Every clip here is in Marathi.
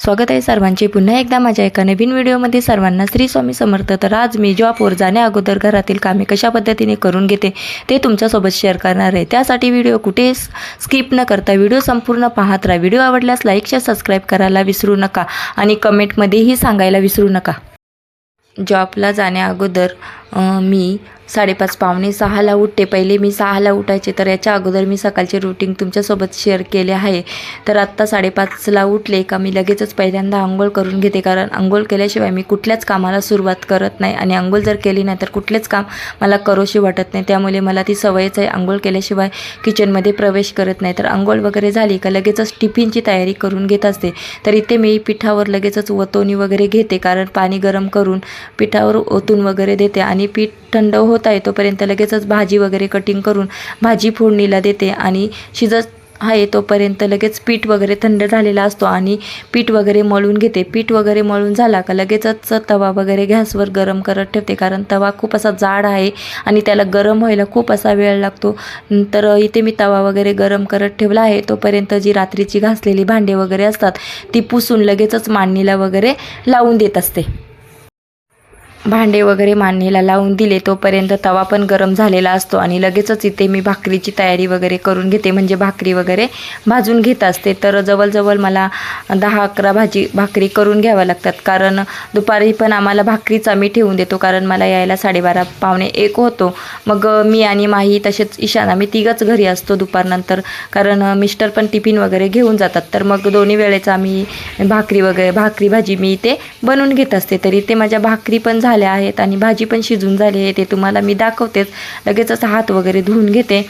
स्वागत आहे सर्वांचे. पुन्हा एकदा माझ्या एका नवीन व्हिडिओमध्ये सर्वांना श्री स्वामी समर्थ. तर आज मी जॉबवर जाण्या अगोदर घरातील कामे कशा पद्धतीने करून घेते ते तुमच्यासोबत शेअर करणार आहे. त्यासाठी व्हिडिओ कुठे स्किप न करता व्हिडिओ संपूर्ण पाहत राहा. व्हिडिओ आवडल्यास लाईक शेअर सबस्क्राईब करायला विसरू नका आणि कमेंटमध्येही सांगायला विसरू नका. जॉबला जाण्या अगोदर मी साडेपाच पावणे सहाला उठते. पहिले मी सहाला उठायचे तर याच्या अगोदर मी सकाळचे रुटीन तुमच्यासोबत शेअर केले आहे. तर आत्ता साडेपाचला उठले का मी लगेचच पहिल्यांदा आंघोळ करून घेते. कारण आंघोळ केल्याशिवाय मी कुठल्याच कामाला सुरुवात करत नाही. आणि आंघोळ जर केली नाही तर कुठलेच काम मला करोशी वाटत नाही. त्यामुळे मला ती सवयच आहे आंघोळ केल्याशिवाय किचनमध्ये प्रवेश करत नाही. तर आंघोळ वगैरे झाली का लगेचच टिफिनची तयारी करून घेत असते. तर इथे मी पिठावर लगेचच वतोनी वगैरे घेते. कारण पाणी गरम करून पिठावर ओतून वगैरे देते. आणि आणि पीठ थंड होत आहे तोपर्यंत लगेचच भाजी वगैरे कटिंग करून भाजी फोडणीला देते आणि शिजत आहे तोपर्यंत लगेच पीठ वगैरे थंड झालेला असतो आणि पीठ वगैरे मळून घेते. पीठ वगैरे मळून झाला का लगेचच तवा वगैरे गॅसवर गरम करत ठेवते कारण तवा खूप असा जाड आहे आणि त्याला गरम व्हायला खूप असा वेळ लागतो. तर इथे मी तवा वगैरे गरम करत ठेवला आहे. तोपर्यंत जी रात्रीची घासलेली भांडे वगैरे असतात ती पुसून लगेचच मांडणीला वगैरे लावून देत असते. भांडे वगैरे मांडणीला लावून दिले तोपर्यंत तवा पण गरम झालेला असतो आणि लगेचच इथे मी भाकरीची तयारी वगैरे करून घेते. म्हणजे भाकरी वगैरे भाजून घेत असते. तर जवळजवळ मला दहा अकरा भाजी भाकरी करून घ्याव्या लागतात. कारण दुपारी पण आम्हाला भाकरीच आम्ही ठेवून देतो. कारण मला यायला साडेबारा पावणे एक होतो. मग मी आणि माही तसेच ईशान आम्ही तिघंच घरी असतो दुपारनंतर. कारण मिस्टर पण टिफिन वगैरे घेऊन जातात. तर मग दोन्ही वेळेचा आम्ही भाकरी वगैरे भाकरी भाजी मी इथे बनवून घेत असते. तर इथे माझ्या भाकरी पण झाल्या आहेत आणि भाजी पण शिजून झाली आहे ते तुम्हाला मी दाखवतेच. लगेचच हात वगैरे धुवून घेते.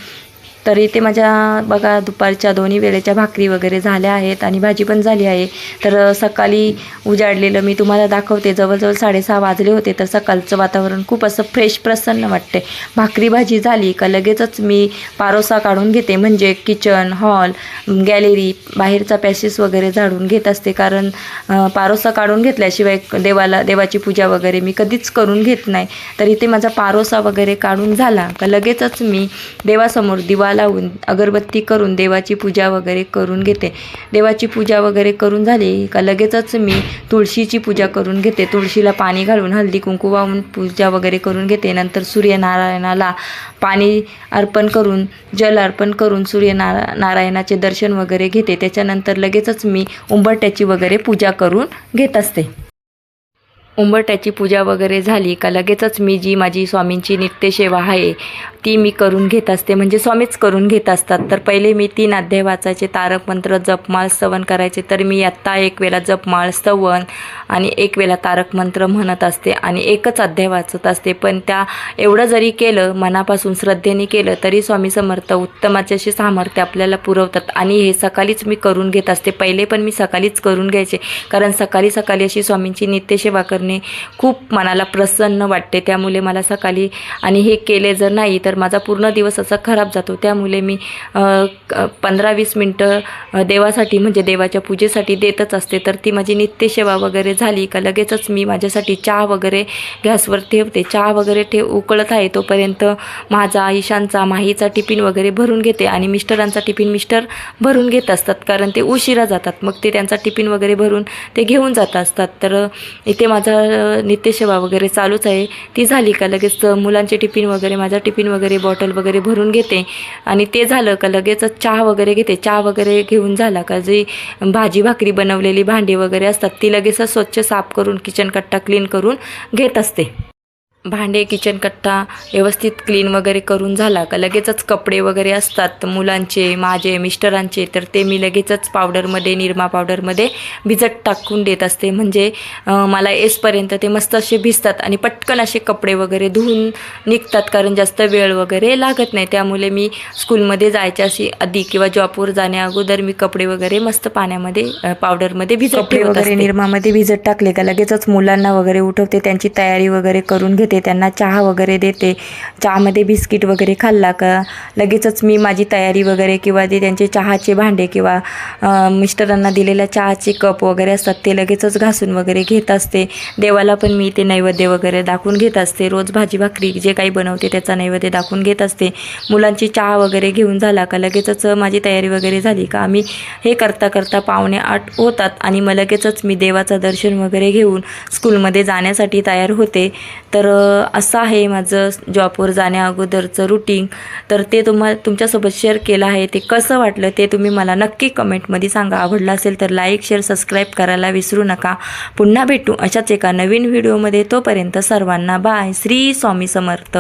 तर इथे माझ्या बघा दुपारच्या दोन्ही वेळेच्या भाकरी वगैरे झाल्या आहेत आणि भाजी पण झाली आहे. तर सकाळी उजाडलेलं मी तुम्हाला दाखवते. जवळजवळ साडेसहा वाजले होते तर सकाळचं वातावरण खूप असं फ्रेश प्रसन्न वाटते भाकरी भाजी झाली का लगेचच मी पारोसा काढून घेते. म्हणजे किचन हॉल गॅलरी बाहेरचा पॅसेस वगैरे झाडून घेत असते. कारण पारोसा काढून घेतल्याशिवाय देवाला देवाची पूजा वगैरे मी कधीच करून घेत नाही. तर इथे माझा पारोसा वगैरे काढून झाला का लगेचच मी देवासमोर दिवा लावून अगरबत्ती करून देवाची पूजा वगैरे करून घेते. देवाची पूजा वगैरे करून झाली का लगेचच मी तुळशीची पूजा करून घेते. तुळशीला पाणी घालून हल्दी कुंकू वाहून पूजा वगैरे करून घेते. नंतर सूर्यनारायणाला पाणी अर्पण करून जल अर्पण करून सूर्यनारा नारायणाचे दर्शन वगैरे घेते. त्याच्यानंतर लगेचच मी उंबरट्याची वगैरे पूजा करून घेत असते. उंबरट्याची पूजा वगैरे झाली का लगेचच मी जी माझी स्वामींची नित्यसेवा आहे ती मी करून घेत असते. म्हणजे स्वामीच करून घेत असतात. तर पहिले मी तीन अध्याय वाचायचे. तारक मंत्र जपमाळ स्तवन करायचे. तर मी आत्ता एक वेळा जपमाळ स्तवन आणि एक वेळा तारक मंत्र म्हणत असते आणि एकच अध्याय वाचत असते. पण त्या एवढं जरी केलं मनापासून श्रद्धेने केलं तरी स्वामी समर्थ उत्तमाचे असे सामर्थ्य आपल्याला पुरवतात. आणि हे सकाळीच मी करून घेत असते. पहिले पण मी सकाळीच करून घ्यायचे. कारण सकाळी सकाळी अशी स्वामींची नित्यसेवा करणे खूप मनाला प्रसन्न वाटते. त्यामुळे मला सकाळी आणि हे केले जर नाही तर तर माझा पूर्ण दिवस असा खराब जातो. त्यामुळे मी पंधरा वीस मिनटं देवासाठी म्हणजे देवाच्या पूजेसाठी देतच असते. तर ती माझी नित्यसेवा वगैरे झाली का लगेचच मी माझ्यासाठी चहा वगैरे गॅसवर ठेवते. चहा वगैरे ठेव उकळत आहे तोपर्यंत माझा ईशानचा माहीचा टिफिन वगैरे भरून घेते आणि मिस्टरांचा टिफिन मिस्टर भरून घेत असतात कारण ते उशिरा जातात. मग ते त्यांचा टिफिन वगैरे भरून ते घेऊन जात असतात. तर इथे माझा नित्यसेवा वगैरे चालूच आहे. ती झाली का लगेच मुलांचे टिफिन वगैरे माझा टिफिन वगैरे वगैरे बॉटल वगैरे भरून घेते. आणि ते झालं का लगेचच चहा वगैरे घेते. चहा वगैरे घेऊन झाला का जी भाजी भाकरी बनवलेली भांडी वगैरे असतात ती लगेचच स्वच्छ साफ करून किचन कट्टा क्लीन करून घेत असते. भांडे किचन कट्टा व्यवस्थित क्लीन वगैरे करून झाला का? लगेचच कपडे वगैरे असतात मुलांचे माझे मिस्टरांचे तर ते मी लगेचच पावडरमध्ये निरमा पावडरमध्ये भिजत टाकून देत असते. म्हणजे मला येसपर्यंत ते मस्त असे भिजतात आणि पटकन असे कपडे वगैरे धुवून निघतात कारण जास्त वेळ वगैरे लागत नाही. त्यामुळे मी स्कूलमध्ये जायच्या अशी आधी किंवा जॉबवर जाण्या अगोदर मी कपडे वगैरे मस्त पाण्यामध्ये पावडरमध्ये भिजत वगैरे. निरमामध्ये भिजत टाकले का? लगेचच मुलांना वगैरे उठवते त्यांची तयारी वगैरे करून घेते. त्यांना चहा वगैरे देते. चहामध्ये बिस्किट वगैरे खाल्ला का? लगेचच मी माझी तयारी वगैरे किंवा ते त्यांचे चहाचे भांडे किंवा मिस्टरांना दिलेल्या चहाचे कप वगैरे असतात ते लगेचच घासून वगैरे घेत असते. देवाला पण मी ते नैवेद्य वगैरे दाखवून घेत असते. रोज भाजी भाकरी जे काही बनवते त्याचा नैवेद्य दाखवून घेत असते. मुलांची चहा वगैरे घेऊन झाला का? लगेचच माझी तयारी वगैरे झाली का? आम्ही हे करता करता पाहुणे आठ होतात आणि मग लगेचच मी देवाचं दर्शन वगैरे घेऊन स्कूलमध्ये जाण्यासाठी तयार होते. तर असं आहे माझं जॉबवर जाण्याअगोदरचं रुटीन तर ते तुम्हा तुमच्यासोबत शेअर केलं आहे. ते कसं वाटलं ते तुम्ही मला नक्की कमेंटमध्ये सांगा. आवडलं असेल तर लाईक शेअर सबस्क्राईब करायला विसरू नका. पुन्हा भेटू अशाच एका नवीन व्हिडिओमध्ये तोपर्यंत सर्वांना बाय श्री स्वामी समर्थ.